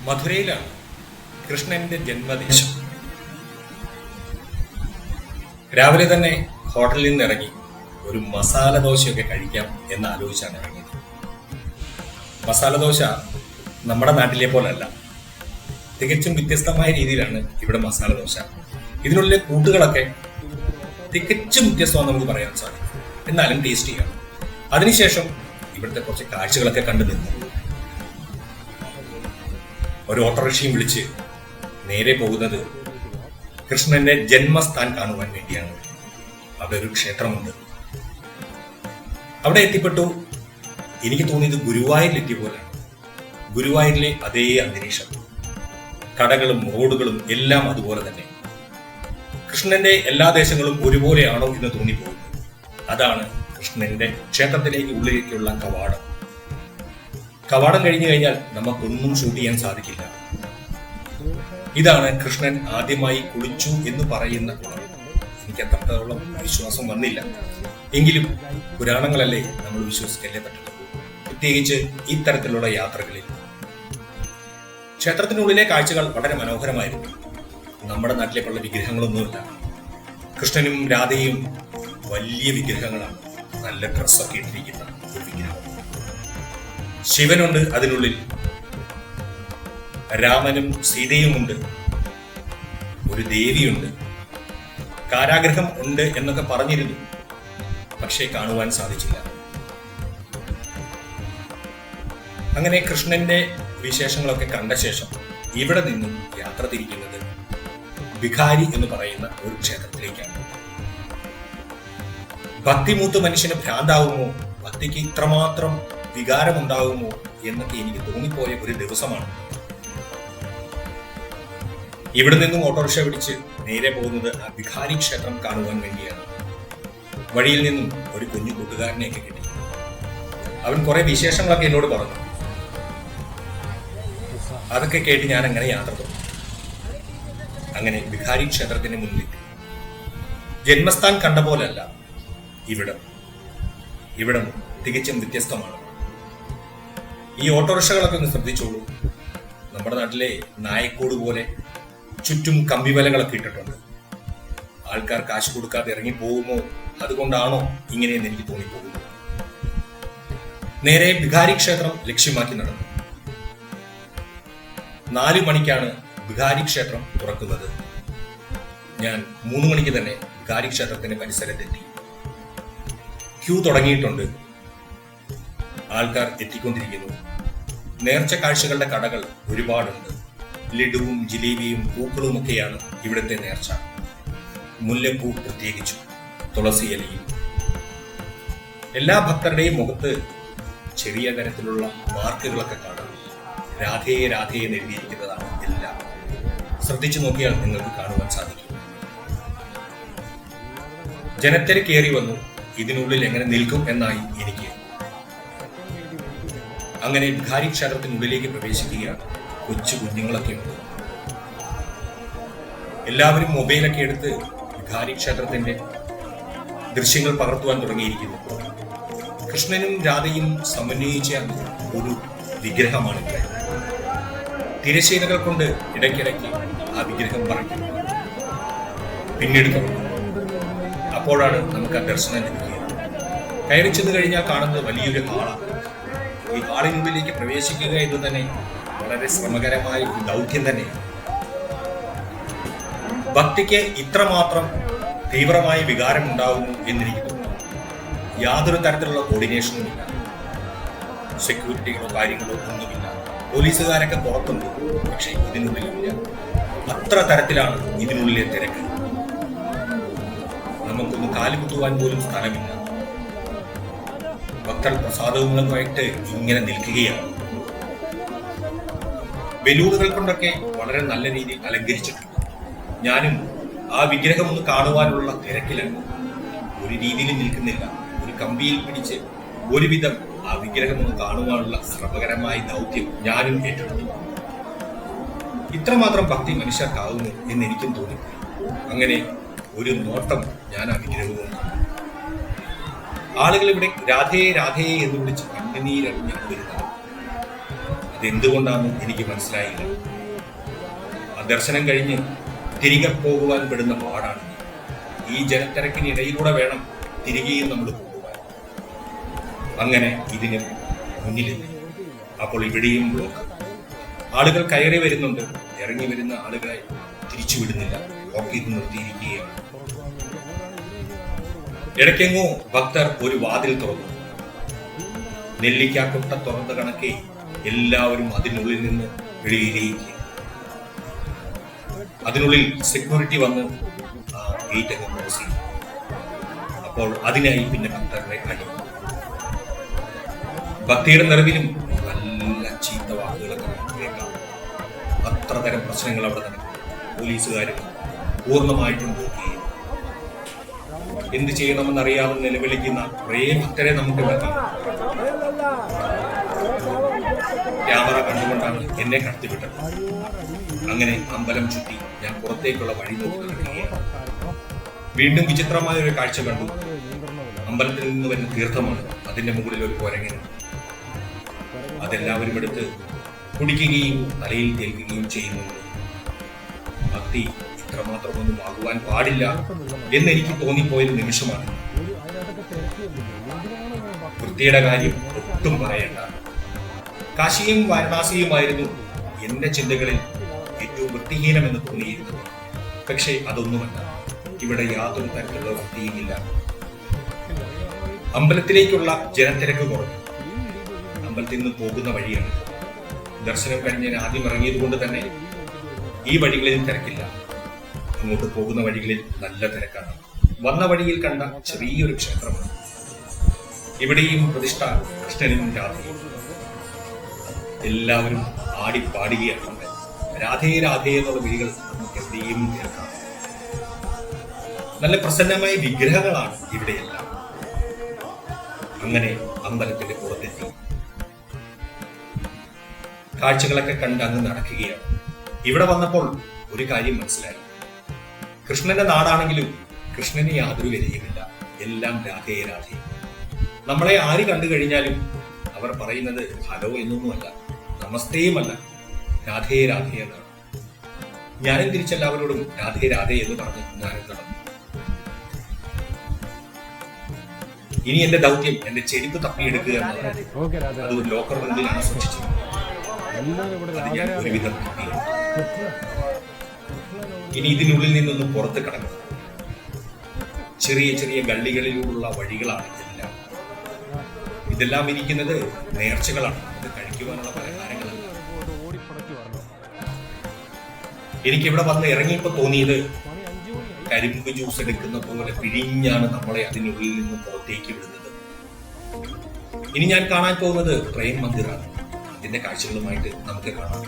മധുരയിലാണ് കൃഷ്ണന്റെ ജന്മദേശം രാവിലെ തന്നെ ഹോട്ടലിൽ നിന്ന് ഇറങ്ങി ഒരു മസാല ദോശയൊക്കെ കഴിക്കാം എന്ന് ആലോചിച്ചാണ് ഇറങ്ങിയത്. മസാല ദോശ നമ്മുടെ നാട്ടിലെ പോലല്ല. തികച്ചും വ്യത്യസ്തമായ രീതിയിലാണ് ഇവിടെ മസാല ദോശ. ഇതിനുള്ളിലെ കൂട്ടുകളൊക്കെ തികച്ചും വ്യത്യസ്തമാണെന്ന് നമുക്ക് പറയാൻ സാധിക്കും. എന്നാലും ടേസ്റ്റ് ചെയ്യാം. അതിനുശേഷം ഇവിടുത്തെ കുറച്ച് കാഴ്ചകളൊക്കെ കണ്ടു നിന്നു. ഒരു ഓട്ടോറിക്ഷയും വിളിച്ച് നേരെ പോകുന്നത് കൃഷ്ണന്റെ ജന്മസ്ഥാൻ കാണുവാൻ വേണ്ടിയാണ്. അവിടെ ഒരു ക്ഷേത്രമുണ്ട്. അവിടെ എത്തിപ്പെട്ടു. എനിക്ക് തോന്നിയത് ഗുരുവായൂരിൽ എത്തിയ പോലെയാണ് ഗുരുവായൂരിലെ അതേ അന്തരീക്ഷം. കടകളും റോഡുകളും എല്ലാം അതുപോലെ തന്നെ. കൃഷ്ണന്റെ എല്ലാ ദേശങ്ങളും ഒരുപോലെയാണോ എന്ന് തോന്നിപ്പോകുന്നു. അതാണ് കൃഷ്ണന്റെ ക്ഷേത്രത്തിലേക്ക് ഉള്ളിലേക്കുള്ള കവാടം. കവാടം കഴിഞ്ഞു കഴിഞ്ഞാൽ നമുക്കൊന്നും ഷൂട്ട് ചെയ്യാൻ സാധിക്കില്ല. ഇതാണ് കൃഷ്ണൻ ആദ്യമായി കുളിച്ചു എന്ന് പറയുന്ന കുളം എനിക്ക് അത്രത്തോളം വിശ്വാസം വന്നില്ല. എങ്കിലും പുരാണങ്ങളല്ലേ നമ്മൾ വിശ്വസിക്കല്ലേ പറ്റുള്ളൂ പ്രത്യേകിച്ച് ഇത്തരത്തിലുള്ള യാത്രകളിൽ. ക്ഷേത്രത്തിനുള്ളിലെ കാഴ്ചകൾ വളരെ മനോഹരമായിരുന്നു നമ്മുടെ നാട്ടിലെ പോലുള്ള വിഗ്രഹങ്ങളൊന്നുമില്ല. കൃഷ്ണനും രാധയും വലിയ വിഗ്രഹങ്ങളാണ്. നല്ല ഡ്രസ്സൊക്കെ ഇട്ടിരിക്കുന്ന ഒരു വിഗ്രഹം. ശിവനുണ്ട് അതിനുള്ളിൽ. രാമനും സീതയുമുണ്ട്. ഒരു ദേവിയുണ്ട്. കാരാഗ്രഹം ഉണ്ട് എന്നൊക്കെ പറഞ്ഞിരുന്നു. പക്ഷേ കാണുവാൻ സാധിച്ചില്ല. അങ്ങനെ കൃഷ്ണന്റെ വിശേഷങ്ങളൊക്കെ കണ്ട ശേഷം ഇവിടെ നിന്നും യാത്ര തിരിക്കുന്നത് വികാരി എന്ന് പറയുന്ന ഒരു ക്ഷേത്രത്തിലേക്കാണ്. ഭക്തിമൂത്ത് മനുഷ്യന് ഭ്രാന്താവുമോ? ഭക്തിക്ക് ഇത്രമാത്രം വികാരമുണ്ടാകുമോ എന്നൊക്കെ എനിക്ക് തോന്നിപ്പോയ ഒരു ദിവസമാണ്. ഇവിടെ നിന്നും ഓട്ടോറിക്ഷ പിടിച്ച് നേരെ പോകുന്നത് ആ ബിഹാരി ക്ഷേത്രം കാണുവാൻ വേണ്ടിയാണ്. വഴിയിൽ നിന്നും ഒരു കുഞ്ഞു കൂട്ടുകാരനെയൊക്കെ കിട്ടി. അവൻ കുറെ വിശേഷങ്ങളൊക്കെ എന്നോട് പറഞ്ഞു. അതൊക്കെ കേട്ട് ഞാൻ അങ്ങനെ യാത്ര തുടങ്ങി. അങ്ങനെ വിഹാരി ക്ഷേത്രത്തിന് മുന്നിൽ ജന്മസ്ഥാൻ കണ്ട പോലല്ല ഇവിടം. ഇവിടം തികച്ചും വ്യത്യസ്തമാണ്. ഈ ഓട്ടോറിക്ഷകളൊക്കെ ഒന്ന് ശ്രദ്ധിച്ചോളൂ. നമ്മുടെ നാട്ടിലെ നായക്കോട് പോലെ ചുറ്റും കമ്പിവലകളൊക്കെ ഇട്ടിട്ടുണ്ട്. ആൾക്കാർ കാശ് കൊടുക്കാതെ ഇറങ്ങി പോകുമോ? അതുകൊണ്ടാണോ ഇങ്ങനെയെന്ന് എനിക്ക് തോന്നിപ്പോകുന്നത്? നേരെ ബിഹാരി ക്ഷേത്രം ലക്ഷ്യമാക്കി നടന്നു. നാല് മണിക്കാണ് ബിഹാരി ക്ഷേത്രം തുറക്കുന്നത്. ഞാൻ മൂന്ന് മണിക്ക് തന്നെ ബിഹാരി ക്ഷേത്രത്തിന്റെ പരിസരത്തെത്തി. ക്യൂ തുടങ്ങിയിട്ടുണ്ട്. ആൾക്കാർ എത്തിക്കൊണ്ടിരിക്കുന്നു. നേർച്ച കാഴ്ചകളുടെ കടകൾ ഒരുപാടുണ്ട്. ലഡുവും ജിലേബിയും പൂക്കളും ഒക്കെയാണ് ഇവിടുത്തെ നേർച്ച. മുല്ലപ്പൂ പ്രത്യേകിച്ചും തുളസിയിലയും എല്ലാ ഭക്തരുടെയും മുഖത്ത് ചെറിയ തരത്തിലുള്ള മാർക്കുകളൊക്കെ കാണാം. രാധയെ രാധയെ എഴുതിയിരിക്കുന്നതാണ് എല്ലാം. ശ്രദ്ധിച്ചു നോക്കിയാൽ നിങ്ങൾക്ക് കാണുവാൻ സാധിക്കും. ജനത്തിരക്കേറി വന്നു ഇതിനുള്ളിൽ എങ്ങനെ നിൽക്കും എന്നായി എനിക്ക് അങ്ങനെ ഭിഖാരി ക്ഷേത്രത്തിനുള്ളിലേക്ക് പ്രവേശിക്കുകയാണ് കൊച്ചു കുഞ്ഞുങ്ങളൊക്കെ ഉണ്ട്. എല്ലാവരും മൊബൈലൊക്കെ എടുത്ത് ഭിഖാരി ക്ഷേത്രത്തിന്റെ ദൃശ്യങ്ങൾ പകർത്തുവാൻ തുടങ്ങിയിരിക്കുന്നു. കൃഷ്ണനും രാധയും സമന്വയിച്ച ഒരു വിഗ്രഹമാണ് ഇവിടെ തിരശീലകൾ കൊണ്ട് ഇടയ്ക്കിടയ്ക്ക് ആ വിഗ്രഹം പറഞ്ഞു പിന്നീട് അപ്പോഴാണ് നമുക്ക് ആ ദർശനം ലഭിക്കുക. കയറി ചെന്ന് കഴിഞ്ഞാൽ കാണുന്നത് വലിയൊരു ഹാളാണ്. ഈ ഹാളിനുള്ളിലേക്ക് പ്രവേശിക്കുക എന്ന് തന്നെ വളരെ ശ്രമകരമായ ഒരു ദൗത്യം തന്നെ. ഭക്തിക്ക് ഇത്രമാത്രം തീവ്രമായ വികാരം ഉണ്ടാകുന്നു എന്നെനിക്ക് തോന്നുന്നു യാതൊരു തരത്തിലുള്ള കോർഡിനേഷനും ഇല്ല. സെക്യൂരിറ്റികളോ കാര്യങ്ങളോ ഒന്നുമില്ല. പോലീസുകാരൊക്കെ പുറത്തുണ്ട് പക്ഷേ ഇതിനുള്ളിലില്ല. അത്ര തരത്തിലാണ് ഇതിനുള്ളിലെ തിരക്ക്. നമുക്കൊന്ന് കാലുകുത്തുവാൻ പോലും സ്ഥലമില്ല. ഭക്തർ പ്രസാദവുങ്ങളുമായിട്ട് ഇങ്ങനെ നിൽക്കുകയാണ്. ബലൂണുകൾ കൊണ്ടൊക്കെ വളരെ നല്ല രീതിയിൽ അലങ്കരിച്ചിട്ടുണ്ട്. ഞാനും ആ വിഗ്രഹം ഒന്ന് കാണുവാനുള്ള തിരക്കിലാണ് ഒരു രീതിയിൽ നിൽക്കുന്നില്ല. ഒരു കമ്പിയിൽ പിടിച്ച് ഒരുവിധം ആ വിഗ്രഹം ഒന്ന് കാണുവാനുള്ള ശ്രമകരമായ ദൗത്യം ഞാനും ഏറ്റെടുത്തു. ഇത്രമാത്രം ഭക്തി മനുഷ്യർക്കാവുന്നു എന്ന് എനിക്കും തോന്നി. അങ്ങനെ ഒരു നോട്ടം ഞാൻ ആ വിഗ്രഹവും. ആളുകൾ ഇവിടെ രാധേ രാധേ എന്ന് വിളിച്ച് കണ്ണുനീരണിഞ്ഞാണ് വരുന്നത് അതെന്തുകൊണ്ടാണെന്ന് എനിക്ക് മനസ്സിലായില്ല. ആ ദർശനം കഴിഞ്ഞ് തിരികെ പോകുവാൻ പെടുന്ന പാടാണ് ഈ ജനത്തിരക്കിനിടയിലൂടെ വേണം തിരികെയും നമ്മൾ പോകുവാൻ. അങ്ങനെ ഇതിന് മുന്നിലെത്തി അപ്പോൾ ഇവിടെയും ബ്ലോക്ക് ആളുകൾ കയറി വരുന്നുണ്ട്. ഇറങ്ങി വരുന്ന ആളുകളെ തിരിച്ചു വിടുന്നില്ല ബ്ലോക്ക് ചെയ്ത് നിർത്തിയിരിക്കുകയാണ്. ഇടയ്ക്കെങ്ങോ ഭക്തർ ഒരു വാതിൽ തുറന്നു. നെല്ലിക്കാക്കൊട്ട തുറന്ന കണക്കെ എല്ലാവരും അതിനുള്ളിൽ നിന്ന് വെളിയിലേക്ക്. അതിനുള്ളിൽ സെക്യൂരിറ്റി വന്ന് ഗേറ്റ് അങ്ങ് ക്ലോസ് അപ്പോൾ അതിനായി പിന്നെ ഭക്തരുടെ അടി. ഭക്തിയുടെ നിറവിലും നല്ല ചീത്ത വാക്കുകളൊക്കെ കേൾക്കാം. അത്ര തരം പ്രശ്നങ്ങൾ അവിടെ നടക്കും പോലീസുകാരും പൂർണമായിട്ടും ബ്ലോക്ക് ചെയ്യും എന്ത് ചെയ്യണമെന്നറിയാതെ നിലവിളിക്കുന്ന കുറേ ഭക്തരെ നമുക്ക് കാണാം. ക്യാമറ കണ്ടുകൊണ്ടാണ് എന്നെ കടത്തിവിട്ടത്. അങ്ങനെ അമ്പലം ചുറ്റി ഞാൻ പുറത്തേക്കുള്ള വഴി നോക്കി വീണ്ടും വിചിത്രമായ ഒരു കാഴ്ച കണ്ടു. അമ്പലത്തിൽ നിന്ന് വരുന്ന തീർത്ഥമാണ് അതിന്റെ മുകളിൽ ഒരു കുരങ്ങൻ. അതെല്ലാവരും എടുത്ത് കുടിക്കുകയും തലയിൽ തേൽക്കുകയും ചെയ്യുന്നുണ്ട്. ഭക്തി ഇത്രമാത്രമൊന്നും ആകുവാൻ പാടില്ല എന്ന് എനിക്ക് തോന്നിപ്പോയൊരു നിമിഷമാണ്. വൃത്തിയുടെ കാര്യം ഒട്ടും പറയണ്ട. കാശിയും വാരണാസിയുമായിരുന്നു എന്റെ ചിന്തകളിൽ ഏറ്റവും വൃത്തിഹീനമെന്ന് തോന്നിയിരുന്നത്. പക്ഷേ അതൊന്നുമല്ല. ഇവിടെ യാതൊരു തരത്തിലുള്ള വൃത്തിയുമില്ല. അമ്പലത്തിലേക്കുള്ള ജനത്തിരക്ക് കുറഞ്ഞു. അമ്പലത്തിൽ നിന്ന് പോകുന്ന വഴിയാണ്. ദർശനം കഴിഞ്ഞ് ഞാൻ ആദ്യം ഇറങ്ങിയത് കൊണ്ട് തന്നെ ഈ വഴികളിൽ തിരക്കില്ല. അങ്ങോട്ട് പോകുന്ന വഴികളിൽ നല്ല തിരക്കാണ്. വന്ന വഴിയിൽ കണ്ട ചെറിയൊരു ക്ഷേത്രമാണ്. ഇവിടെയും പ്രതിഷ്ഠ കൃഷ്ണനും രാധയും. എല്ലാവരും ആടി പാടുകയാണ് രാധേ രാധേ എന്നുള്ള വിളികൾ നമുക്ക് എവിടെയും കേൾക്കാം. നല്ല പ്രസന്നമായ വിഗ്രഹങ്ങളാണ് ഇവിടെയെല്ലാം. അങ്ങനെ അമ്പലത്തിന്റെ പുറത്തെത്തി കാഴ്ചകളൊക്കെ കണ്ട് അങ്ങ് നടക്കുകയാണ്. ഇവിടെ വന്നപ്പോൾ ഒരു കാര്യം മനസ്സിലായി. കൃഷ്ണന്റെ നാടാണെങ്കിലും കൃഷ്ണന് യാതൊരു വിലയുമില്ല എല്ലാം രാധേ രാധേ. നമ്മളെ ആര് കണ്ടു കഴിഞ്ഞാലും അവർ പറയുന്നത് ഹലോ എന്നൊന്നുമല്ല. നമസ്തേയുമല്ല. രാധേ രാധേ എന്നാണ്. ഞാനും തിരിച്ചെല്ലാവരോടും രാധേ രാധേ എന്ന് പറഞ്ഞ് ഞാനും നടന്നു. ഇനി എന്റെ ദൗത്യം എന്റെ ചെരുപ്പ് തപ്പിയെടുക്കുക എന്നതാണ്. അത് ഒരു ലോക്കർ മുന്നിലാണ് സൂക്ഷിച്ചത് അത് ഞാൻ ഒരുവിധം തപ്പി ഇനി ഇതിനുള്ളിൽ നിന്നൊന്ന് പുറത്ത് കടക്കണം ചെറിയ ചെറിയ ഗള്ളികളിലൂടെയുള്ള വഴികളാണ് ഇതെല്ലാം. ഇതെല്ലാം ഇരിക്കുന്നത് നേർച്ചകളാണ്. അത് കഴിക്കുവാനുള്ള പലഹാരങ്ങളാണ് എനിക്കിവിടെ വന്ന് ഇറങ്ങിയപ്പോ തോന്നിയത് കരിമ്പ് ജ്യൂസ് എടുക്കുന്ന പോലെ പിഴിഞ്ഞാണ് നമ്മളെ അതിനുള്ളിൽ നിന്ന് പുറത്തേക്ക് വിടുന്നത്. ഇനി ഞാൻ കാണാൻ പോകുന്നത് പ്രേം മന്ദിറാണ്. ഇതിന്റെ കാഴ്ചകളുമായിട്ട് നമുക്ക് കാണാം.